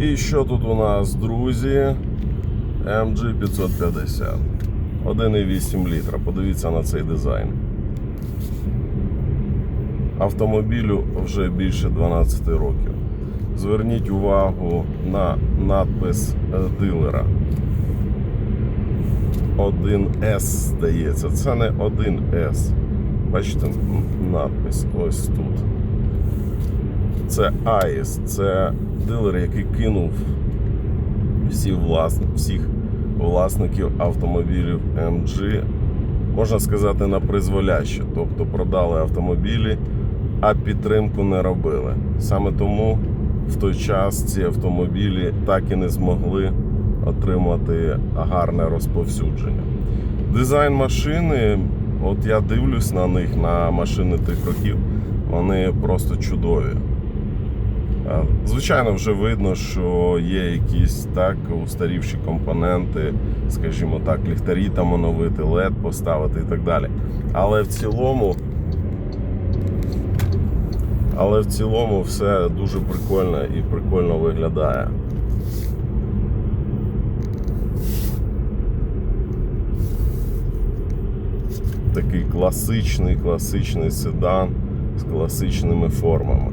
І що тут у нас, друзі? MG 550. 1,8 літра. Подивіться на цей дизайн. Автомобілю вже більше 12 років. Зверніть увагу на надпис е, дилера. 1С здається. Це не 1С. Бачите надпис ось тут. Це АІС, це дилер, який кинув всі власн... всіх власників автомобілів MG, можна сказати, на призволяще. Тобто продали автомобілі, а підтримку не робили. Саме тому в той час ці автомобілі так і не змогли отримати гарне розповсюдження. Дизайн машини, от я дивлюсь на них, на машини тих років, вони просто чудові. Е, Звичайно, вже видно, що є якісь так устарівші компоненти, скажімо так, ліхтарі там оновити, LED поставити і так далі. Але в цілому, але в цілому все дуже прикольно і прикольно виглядає. Такий класичний, класичний седан з класичними формами.